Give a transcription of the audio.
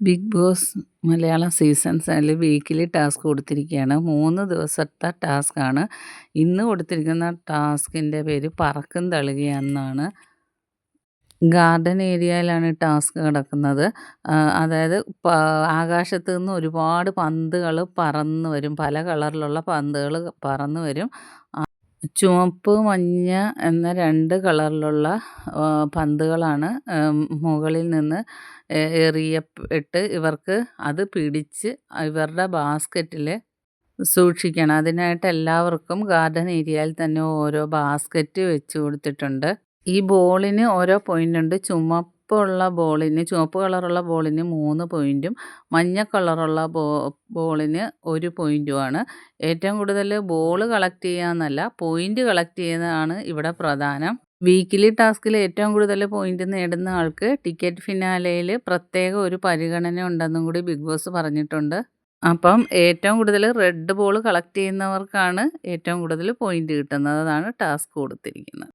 Big Boss Malayalam season അതിൽ weekly task കൊടുത്തിരിക്കുകയാണ്. മൂന്ന് ദിവസത്തെ ടാസ്ക്കാണ് ഇന്ന് കൊടുത്തിരിക്കുന്ന ടാസ്കിന്റെ പേര് പറക്കും തളികയെന്നാണ് ഗാർഡൻ ഏരിയയിലാണ് ടാസ്ക് കിടക്കുന്നത്. അതായത് ആകാശത്ത് നിന്ന് ഒരുപാട് പന്തുകൾ പറന്ന് വരും. പല കളറിലുള്ള പന്തുകൾ പറന്ന് വരും. ചുവപ്പ് മഞ്ഞ എന്ന രണ്ട് കളറിലുള്ള പന്തുകളാണ് മുകളിൽ നിന്ന് എറിയപ്പെട്ട് ഇവർക്ക് അത് പിടിച്ച് ഇവരുടെ ബാസ്ക്കറ്റിൽ സൂക്ഷിക്കണം. അതിനായിട്ട് എല്ലാവർക്കും ഗാർഡൻ ഏരിയയിൽ തന്നെ ഓരോ ബാസ്ക്കറ്റ് വെച്ച് കൊടുത്തിട്ടുണ്ട്. ഈ ബോളിന് ഓരോ പോയിന്റ് ഉണ്ട്. ചുമപ്പുള്ള ബോളിന് ചുവപ്പ് കളറുള്ള ബോളിന് മൂന്ന് പോയിന്റും മഞ്ഞ കളറുള്ള ബോ ബോളിന് ഒരു പോയിന്റുമാണ് ഏറ്റവും കൂടുതൽ ബോൾ കളക്ട് ചെയ്യാന്നല്ല പോയിന്റ് കളക്ട് ചെയ്യുന്നതാണ് ഇവിടെ പ്രധാനം. വീക്കിലി ടാസ്കിൽ ഏറ്റവും കൂടുതൽ പോയിന്റ് നേടുന്ന ആൾക്ക് ടിക്കറ്റ് ഫിനാലയിൽ പ്രത്യേക ഒരു പരിഗണന ഉണ്ടെന്നും കൂടി ബിഗ് ബോസ് പറഞ്ഞിട്ടുണ്ട്. അപ്പം ഏറ്റവും കൂടുതൽ റെഡ് ബോൾ കളക്ട് ചെയ്യുന്നവർക്കാണ് ഏറ്റവും കൂടുതൽ പോയിന്റ് കിട്ടുന്നത്. അതാണ് ടാസ്ക് കൊടുത്തിരിക്കുന്നത്.